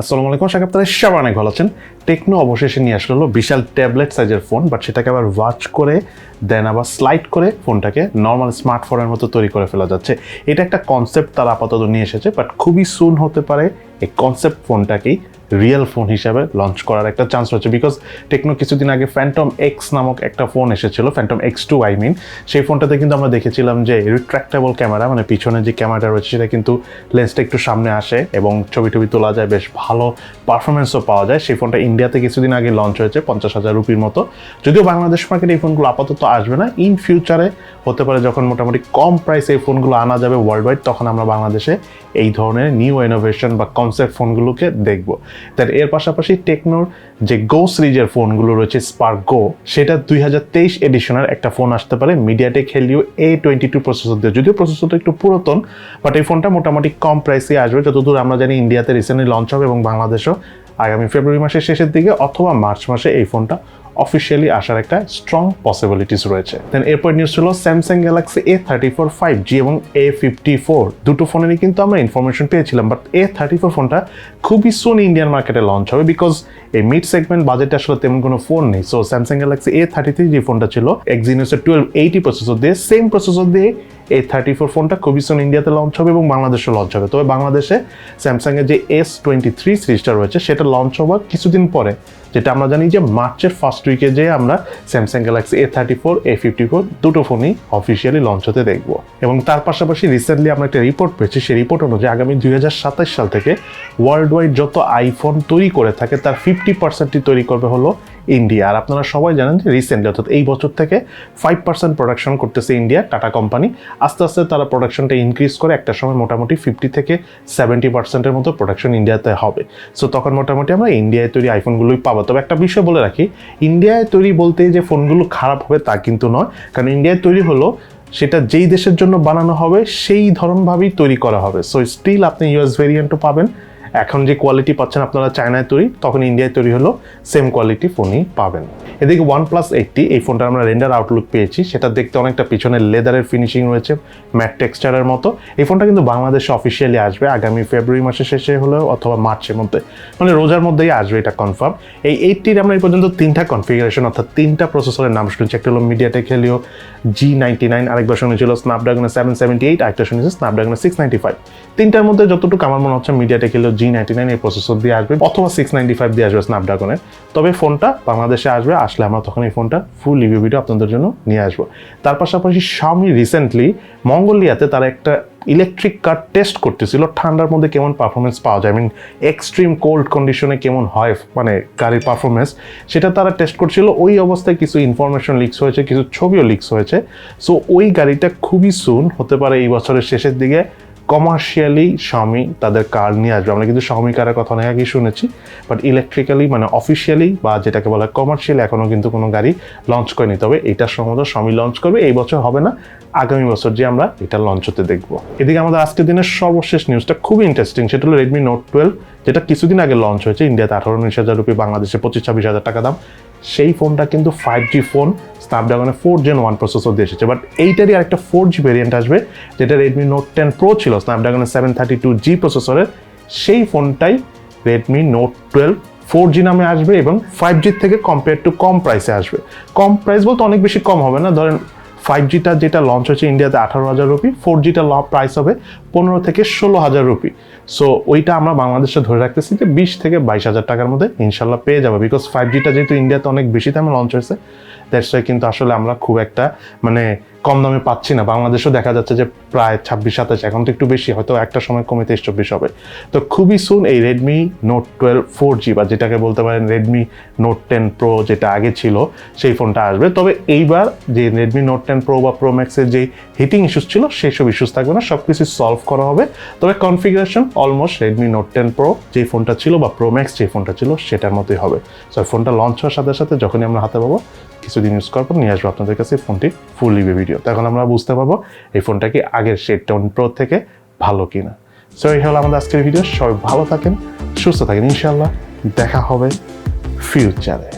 আসসালামু আলাইকুম করি আপনারা সবাই অনেক ভালো আছেন। টেকনো অবশেষে নিয়ে আসলো বিশাল ট্যাবলেট সাইজের ফোন বাট সেটাকে আবার ওয়াচ করে দেন, আবার স্লাইড করে ফোনটাকে নর্মাল স্মার্টফোনের মতো তৈরি করে ফেলা যাচ্ছে। এটা একটা কনসেপ্ট তারা আপাতত নিয়ে এসেছে বাট খুবই সুন হতে পারে। এই কনসেপ্ট ফোনটাকেই রিয়েল ফোন হিসাবে লঞ্চ করার একটা চান্স রয়েছে বিকজ টেকনো কিছুদিন আগে ফ্যান্টম এক্স নামক একটা ফোন এসেছিল phantom X two I mean সেই ফোনটাতে কিন্তু আমরা দেখেছিলাম যে রিট্রাক্টেবল ক্যামেরা মানে পিছনে যে ক্যামেরাটা রয়েছে সেটা কিন্তু লেন্সটা একটু সামনে আসে এবং ছবি টবি তোলা যায়, বেশ ভালো পারফরমেন্সও পাওয়া যায়। সেই ফোনটা ইন্ডিয়াতে কিছুদিন আগে লঞ্চ হয়েছে, পঞ্চাশ হাজার রুপির মতো। যদিও বাংলাদেশ মার্কেটে এই ফোনগুলো আপাতত আসবে না ইন ফিউচারে হতে পারে যখন মোটামুটি কম প্রাইসে এই ফোনগুলো আনা যাবে ওয়ার্ল্ড ওয়াইড তখন আমরা বাংলাদেশে এই ধরনের নিউ ইনোভেশন বা কনসেপ্ট ফোনগুলোকে দেখব। তার এর পাশাপাশি টেকনোর যে গো সিরিজের ফোনগুলো রয়েছে স্পার্ক গো সেটা দুই হাজার তেইশ এডিশনের একটা ফোন আসতে পারে। MediaTek Helio A twenty two processor দিয়ে। যদিও প্রসেসরটা একটু পুরাতন বাট এই ফোনটা মোটামুটি কম প্রাইসে আসবে। যতদূর আমরা জানি ইন্ডিয়াতে রিসেন্টলি লঞ্চ হবে এবং বাংলাদেশও আগামী ফেব্রুয়ারি মাসের শেষের দিকে অথবা মার্চ মাসে এই ফোনটা অফিসিয়ালি আসার একটা স্ট্রং পসিবিলিটিস রয়েছে। দেন এরপর নিউজ ছিল Samsung Galaxy A thirty four five G এবং এ ফিফটি ফোর দুটো ফোনেরই কিন্তু আমরা ইনফরমেশন পেয়েছিলাম বাট এ থার্টি ফোর ফোনটা খুবই সুন ইন্ডিয়ান মার্কেটে লঞ্চ হবে বিকজ এই মিড সেগমেন্ট বাজেটে আসলে তেমন কোনো ফোন নেই। So Samsung Galaxy A thirty three যে ফোনটা ছিল এক্সিনিউসের টুয়েলভ এইটি প্রসেসর দিয়ে সেম প্রসেসর দিয়ে এই থার্টি ফোর ফোনটা খুবই সুন ইন্ডিয়াতে লঞ্চ হবে এবং বাংলাদেশে লঞ্চ হবে। তবে বাংলাদেশে স্যামসাংয়ের যে এস টোয়েন্টি থ্রি সিরিজটা রয়েছে, সেটা লঞ্চ হওয়ার কিছুদিন পরে, যেটা আমরা জানি যে মার্চের ফার্স্ট উইকে যে আমরা Samsung Galaxy A thirty four A fifty four দুটো ফোনই অফিসিয়ালি লঞ্চ হতে দেখব। এবং তার পাশাপাশি রিসেন্টলি আমরা একটা রিপোর্ট পেয়েছি, সেই রিপোর্ট অনুযায়ী আগামী দুই হাজার সাতাশ সাল থেকে ওয়ার্ল্ড ওয়াইড যত আইফোন তৈরি করে থাকে, তার ফিফটি পার্সেন্টটি তৈরি করবে হলো ইন্ডিয়া। আর আপনারা সবাই জানেন যে রিসেন্টলি অর্থাৎ এই বছর থেকে ফাইভ পার্সেন্ট প্রোডাকশন করতেছে ইন্ডিয়া, টাটা কোম্পানি। আস্তে আস্তে তারা প্রোডাকশনটা ইনক্রিজ করে একটা সময় মোটামুটি ফিফটি থেকে সেভেন্টি পার্সেন্টের মতো প্রোডাকশন ইন্ডিয়াতে হবে। সো তখন মোটামুটি আমরা ইন্ডিয়ায় তৈরি আইফোনগুলোই পাবো। তবে একটা বিষয় বলে রাখি, ইন্ডিয়ায় তৈরি বলতে যে ফোনগুলো খারাপ হবে তা কিন্তু নয়। কারণ ইন্ডিয়ায় তৈরি হলো, সেটা যেই দেশের জন্য বানানো হবে, সেই ধরনভাবেই তৈরি করা হবে। সো স্টিল আপনি ইউএস ভেরিয়েন্টও পাবেন এখন যে কোয়ালিটি পাচ্ছেন আপনারা চায়নায় তৈরি, তখন ইন্ডিয়ায় তৈরি হলো সেম কোয়ালিটি ফোনই পাবেন। এদিকে ওয়ান প্লাস এইটটি এই ফোনটা আমরা রেন্ডার আউটলুক পেয়েছি, সেটা দেখতে অনেকটা পিছনে লেদারের ফিনিশিং রয়েছে ম্যাট টেক্সচারের মতো। এই ফোনটা কিন্তু বাংলাদেশে অফিসিয়ালি আসবে, আগামী ফেব্রুয়ারি মাসের শেষে হলেও অথবা মার্চের মধ্যে মানে রোজার মধ্যেই আসবে এটা কনফার্ম এই এইটটির আমরা এই পর্যন্ত তিনটা কনফিগারেশন অর্থাৎ তিনটা প্রসেসরের নাম শুনেছি, একটা হলো MediaTek Helio G ninety nine আরেকবার শুনেছিল স্ন্যাপড্রাগনের সেভেন সেভেন্টি এইট আরেকটা শুনেছি স্ন্যাপড্রাগনের সিক্স নাইনটি ফাইভ তিনটার মধ্যে যতটুকু আমার মনে হচ্ছে মিডিয়াটেক হেলিও নাইনটি নাইন এই প্রসেসর দিয়ে আসবে অথবা সিক্স নাইনটি ফাইভ দিয়ে আসবে স্ন্যাপড্রাগনের তবে ফোনটা বাংলাদেশে আসবে, আসলে আমরা তখন এই ফোনটা ফুল রিভিউ ভিডিও আপনাদের জন্য নিয়ে আসব। তার পাশাপাশি স্বামী রিসেন্টলি মঙ্গোলিয়াতে তারা একটা ইলেকট্রিক কার টেস্ট করতেছিল। ঠান্ডার মধ্যে কেমন পারফরমেন্স পাওয়া যায়? মিন এক্সট্রিম কোল্ড কন্ডিশনে কেমন হয়? মানে গাড়ির পারফরমেন্স সেটা তারা টেস্ট করছিল। ওই অবস্থায় কিছু ইনফরমেশন লিক্স হয়েছে, কিছু ছবিও লিক্স হয়েছে। সো ওই গাড়িটা খুবই সুন হতে পারে এই বছরের শেষের দিকে কমার্শিয়ালি স্বামী তাদের কার নিয়ে আসবে। আমরা কিন্তু স্বামী কারের কথা অনেক আগেই শুনেছি বাট ইলেকট্রিক্যালি মানে অফিসিয়ালি বা যেটাকে বলা হয় কমার্শিয়ালি এখনও কিন্তু কোনো গাড়ি লঞ্চ করেনি। তবে এটা সম্ভবত স্বামী লঞ্চ করবে, এই বছর হবে না, আগামী বছর যে আমরা এটা লঞ্চ হতে দেখব। এদিকে আমাদের আজকের দিনের সর্বশেষ নিউজটা খুবই ইন্টারেস্টিং সেটা হলো রেডমি নোট টুয়েলভ যেটা কিছুদিন আগে লঞ্চ হয়েছে ইন্ডিয়াতে আঠারো উনিশ হাজার রুপি, বাংলাদেশে পঁচিশ ছাব্বিশ হাজার টাকা দাম। সেই ফোনটা কিন্তু ফাইভ জি ফোন স্ন্যাপড্রাগনের ফোর জেন ওয়ান প্রসেসর দিয়ে এসেছে। বাট এইটারই আরেকটা ফোর জি ভেরিয়েন্ট আসবে, যেটা রেডমি নোট টেন প্রো ছিল স্ন্যাপড্রাগনের সেভেন থার্টি টু জি প্রসেসরের সেই ফোনটাই Redmi Note twelve four G নামে আসবে এবং ফাইভ জির থেকে কম্পেয়ার টু কম প্রাইসে আসবে। কম প্রাইস বলতে অনেক বেশি কম হবে না, ধরেন ফাইভ জিটা যেটা লঞ্চ হয়েছে ইন্ডিয়াতে আঠারো হাজার রুপি ফোর জিটা প্রাইস হবে পনেরো থেকে ষোলো হাজার রুপি। সো ওইটা আমরা বাংলাদেশে ধরে রাখতেছি যে বিশ থেকে বাইশ হাজার টাকার মধ্যে ইনশাল্লাহ পেয়ে যাবে বিকজ ফাইভ জিটা যেহেতু ইন্ডিয়াতে অনেক বেশি দামে লঞ্চ হয়েছে দ্যাটস কিন্তু আসলে আমরা খুব একটা মানে কম দামে পাচ্ছি না। বাংলাদেশেও দেখা যাচ্ছে যে প্রায় ছাব্বিশ, সাতাশ, এখন তো একটু বেশি, হয়তো একটা সময় কমে তেইশ, চব্বিশ হবে। তো খুবই সুন এই Redmi Note twelve four G বা যেটাকে বলতে পারেন রেডমি নোট টেন প্রো যেটা আগে ছিল, সেই ফোনটা আসবে। তবে এইবার যে রেডমি নোট টেন প্রো বা প্রো ম্যাক্সের যে হিটিং ইস্যুস ছিল সেই সব ইস্যুস থাকবে না সব কিছু সলভ করা হবে। তবে configuration almost Redmi Note ten pro যে ফোনটা ছিল বা প্রো ম্যাক্স যে ফোনটা ছিল, সেটার মতোই হবে। সো ফোনটা লঞ্চ হওয়ার সাথে সাথে যখনই আমরা হাতে পাবো কিছুদিন ইউজ করার পর নিয়ে আসব আপনাদের কাছে ফোনটি ফুল রিভিউ ভিডিও তখন আমরা বুঝতে পারব এই ফোনটা কি আগের সেট টোন প্রো থেকে ভালো কিনা। সো এই হলো আমাদের আজকের ভিডিও সবাই ভালো থাকেন, সুস্থ থাকেন। ইনশাল্লাহ দেখা হবে ফিউচারে